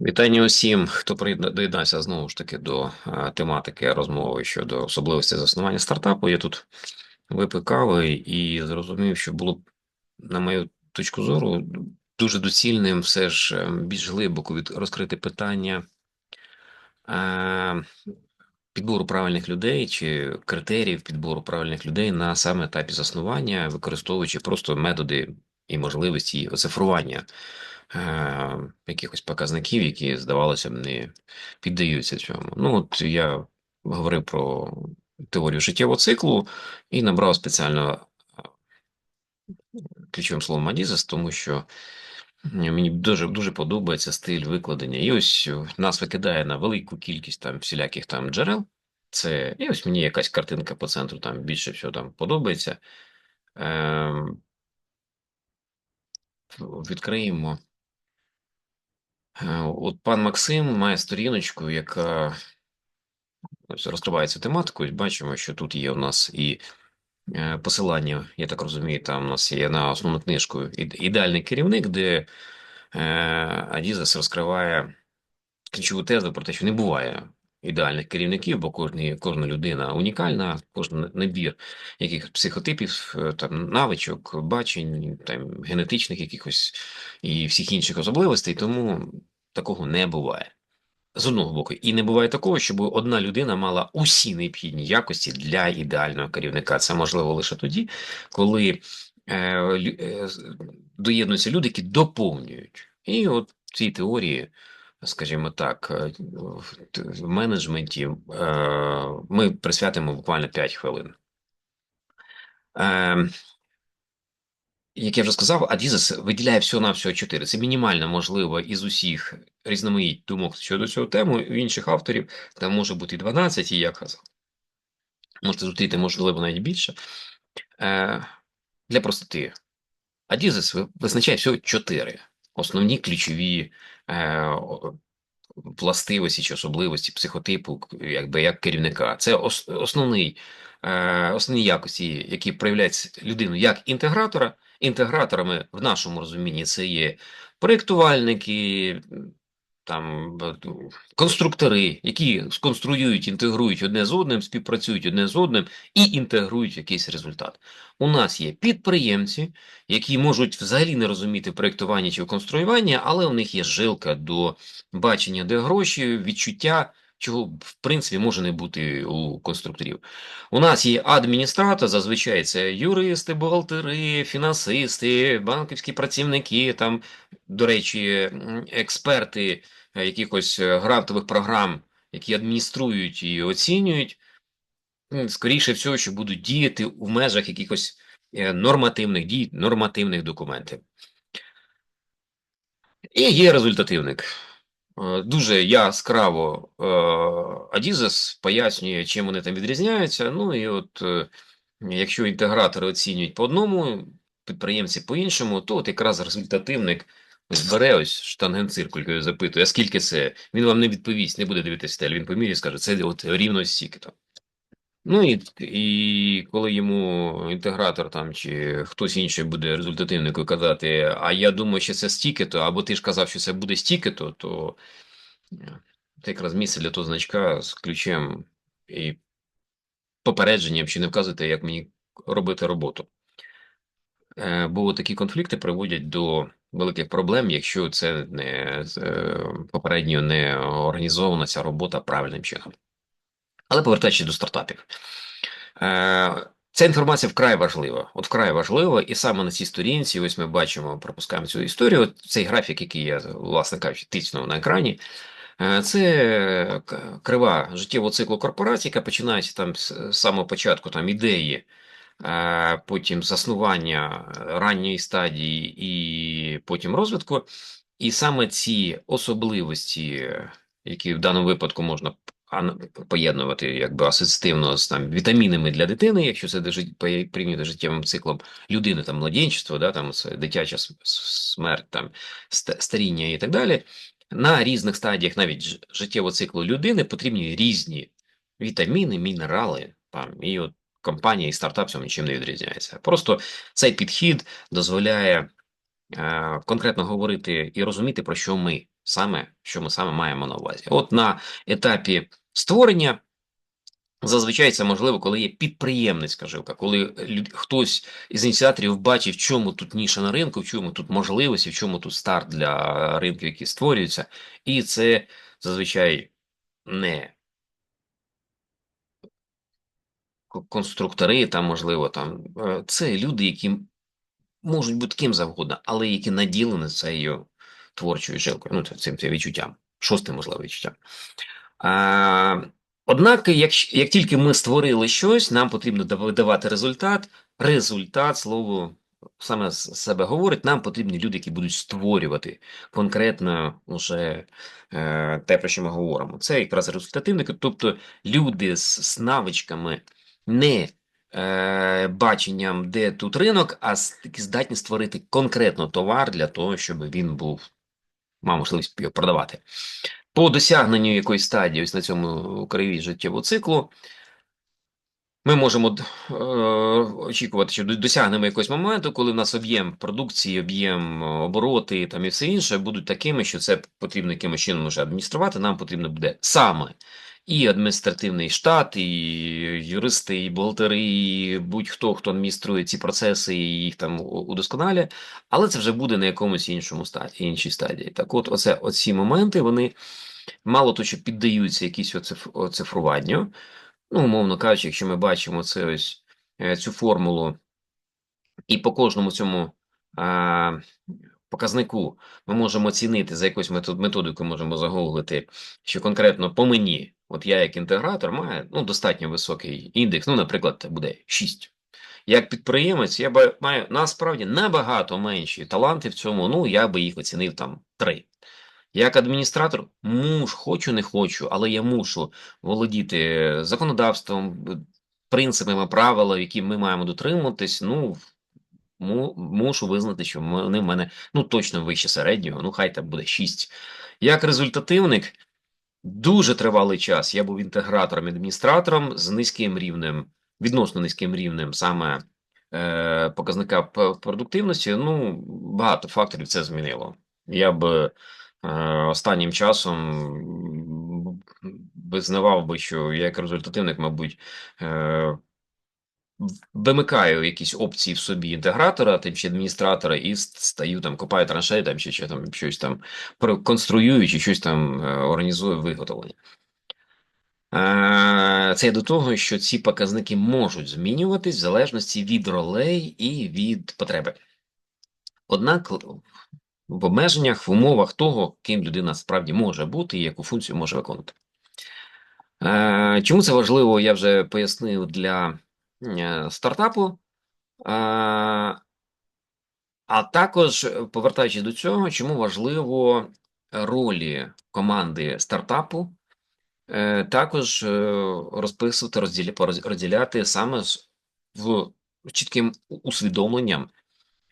Вітання усім, хто приєдна- доєднався знову ж таки до тематики розмови щодо особливостей заснування стартапу. Я тут випив кави і зрозумів, що було б, на мою точку зору, дуже доцільним все ж е, більш глибоко від розкрити питання е, підбору правильних людей чи критеріїв підбору правильних людей на саме етапі заснування, використовуючи просто методи і можливості оцифрування е, якихось показників, які, здавалося б, не піддаються цьому. Ну, от я говорив про теорію життєвого циклу і набрав спеціально е, ключовим словом Адізес, тому що мені дуже дуже подобається стиль викладення. І ось нас викидає на велику кількість там всіляких там джерел. Це і ось мені якась картинка по центру там більше всього там подобається. Ем, відкриємо. Е, От пан Максим має сторіночку, яка тематику. І бачимо, що тут є у нас і е, посилання, я так розумію, там у нас є на основну книжку ідеальний керівник, де е, Адізес розкриває ключову тезу про те, що не буває ідеальних керівників, бо кожні, кожна людина унікальна, кожен набір яких психотипів, е, там навичок, бачень, там генетичних якихось і всіх інших особливостей, тому такого не буває. З одного боку, і не буває такого, щоб одна людина мала усі необхідні якості для ідеального керівника. Це можливо лише тоді, коли е, е, доєднуються люди, які доповнюють. І от цій теорії, скажімо так, е, в менеджменті е, ми присвятимо буквально 5 хвилин. Е, як я вже сказав, Адізес виділяє всього на всього 4. Це мінімально можливо із усіх різноманіть думок щодо цього тему. У інших авторів там може бути і 12, і я казав. Можете зустріти, можливо, навіть більше. Для простоти. Адізес визначає всього 4 основні ключові е, властивості чи особливості психотипу, якби як керівника. Це ос, основний, е, основні якості, які проявляють людину як інтегратора. Інтеграторами в нашому розумінні це є проєктувальники, там конструктори, які сконструюють, інтегрують одне з одним, співпрацюють одне з одним і інтегрують якийсь результат. У нас є підприємці, які можуть взагалі не розуміти проєктування чи конструювання, але у них є жилка до бачення, де гроші, відчуття, чого в принципі може не бути у конструкторів. У нас є адміністратор, зазвичай це юристи, бухгалтери, фінансисти, банківські працівники, там, до речі, експерти е, якихось е, грантових програм, які адмініструють і оцінюють. Скоріше всього, що будуть діяти у межах якихось е, нормативних дій, нормативних документів. І є результативник. Е, Дуже яскраво Адізес пояснює, чим вони там відрізняються. Ну і от е, якщо інтегратори оцінюють по одному, підприємці по іншому, то от якраз результативник ось бере ось штангенциркулькою запитує, а скільки це? Він вам не відповість, не буде дивитися стель, він поміряє і скаже, це от рівно стільки-то. Ну і, і коли йому інтегратор там чи хтось інший буде результативнику казати, а я думаю, що це стільки-то, або ти ж казав, що це буде стільки-то, то е, це якраз місце для того значка з ключем і попередженням, чи не вказуєте, як мені робити роботу. Е, Бо такі конфлікти приводять до великих проблем, якщо це не е, попередньо не організована ця робота правильним чином. Але повертаючись до стартапів. Е, Ця інформація вкрай важлива. От вкрай важлива, і саме на цій сторінці, ось ми бачимо, пропускаємо цю історію. От цей графік, який я, власне кажучи, тиснув на екрані, е, це крива життєвого циклу корпорації, яка починається там з самого початку там ідеї, е, потім заснування ранньої стадії і потім розвитку. І саме ці особливості, які в даному випадку можна поєднувати якби асоціативно з там вітамінами для дитини, якщо це з життєвим циклом людини, там младенчество, да, там дитяча смерть, там старіння і так далі. На різних стадіях навіть життєвого циклу людини потрібні різні вітаміни, мінерали. Там, і от компанія і стартап цьому нічим не відрізняється. Просто цей підхід дозволяє е, конкретно говорити і розуміти, про що ми саме, що ми саме маємо на увазі. От на етапі створення. Зазвичай це можливо, коли є підприємницька жилка, коли хтось із ініціаторів бачить, в чому тут ніша на ринку, в чому тут можливості, в чому тут старт для ринків, які створюються, і це зазвичай не конструктори, там, можливо, там е, це люди, які можуть бути ким завгодно, але які наділені цією творчою жилкою, ну, цим, цим відчуттям, шостим, можливо, відчуттям. А, однак, як, як тільки ми створили щось, нам потрібно давати результат. Результат, слово саме з себе говорить, нам потрібні люди, які будуть створювати конкретно вже е, те, про що ми говоримо. Це якраз результативники, тобто люди з, з навичками не е, баченням, де тут ринок, а здатні створити конкретно товар для того, щоб він був, мав можливість його продавати. По досягненню якоїсь стадії, ось на цьому краєві життєвого циклу, ми можемо е, очікувати, що досягнемо якогось моменту, коли в нас об'єм продукції, об'єм обороти там і все інше будуть такими, що це потрібно якимось чином вже адмініструвати. Нам потрібно буде саме і адміністративний штат, і юристи, і бухгалтери, і будь-хто, хто адмініструє ці процеси і їх там удосконалює, але це вже буде на якомусь іншому стадії, іншій стадії. Так, от, оце оці моменти вони мало то, що піддаються якісь оциф- оцифруванню. Ну, умовно кажучи, якщо ми бачимо це ось е, цю формулу, і по кожному цьому показнику ми можемо оцінити за якусь метод, методикою, можемо загуглити, що конкретно по мені, от я як інтегратор маю ну, достатньо високий індекс, ну, наприклад, буде 6. Як підприємець, я ба- маю насправді набагато менші таланти в цьому, ну, я би їх оцінив там 3. Як адміністратор, муж, хочу, не хочу, але я мушу володіти законодавством, принципами, правила, які ми маємо дотримуватись. Ну, мушу визнати, що вони в мене ну точно вище середнього. Ну, хай там буде 6. Як результативник, дуже тривалий час я був інтегратором і адміністратором з низьким рівнем, відносно низьким рівнем саме е, показника продуктивності. Ну, багато факторів це змінило. Я б е, останнім часом визнавав би, що я як результативник, мабуть, е, вимикаю якісь опції в собі інтегратора, тим чи адміністратора, і стаю там, копаю траншеї, там чи, чи там щось там конструюю, чи щось там е, організую виготовлення. Е, Це до того, що ці показники можуть змінюватись в залежності від ролей і від потреби. Однак в обмеженнях, в умовах того, ким людина справді може бути і яку функцію може виконувати. Е, Чому це важливо, я вже пояснив для стартапу. Е, А також, е, повертаючись до цього, чому важливо ролі команди стартапу е, також е, розписувати, розділя, пороз- розділяти саме в чітким усвідомленням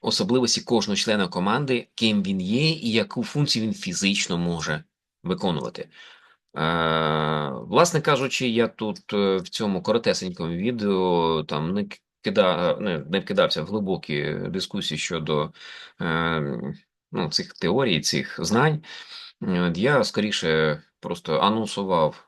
особливості кожного члена команди, ким він є і яку функцію він фізично може виконувати. Е, власне кажучи, я тут е, в цьому коротесенькому відео там не кидав, кида, не, не вкидався в глибокі дискусії щодо е, ну, цих теорій, цих знань. Е, Я скоріше просто анонсував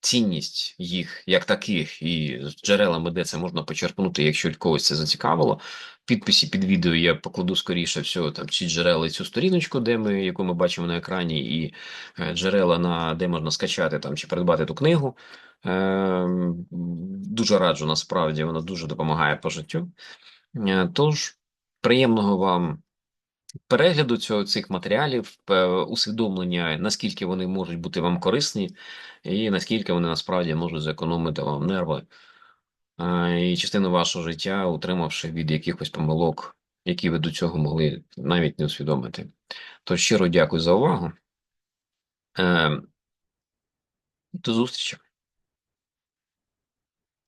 цінність їх як таких і з джерелами, де це можна почерпнути, якщо когось це зацікавило. Підписі під відео я покладу скоріше всього там ці джерела цю сторіночку, де ми, яку ми бачимо на екрані, і е, джерела, на де можна скачати там чи придбати ту книгу. Е, дуже раджу, насправді, вона дуже допомагає по життю. Е, Тож, приємного вам перегляду цього цих матеріалів, усвідомлення, наскільки вони можуть бути вам корисні, і наскільки вони насправді можуть зекономити вам нерви е, і частину вашого життя, утримавши від якихось помилок, які ви до цього могли навіть не усвідомити. Тож щиро дякую за увагу. Е, До зустрічі.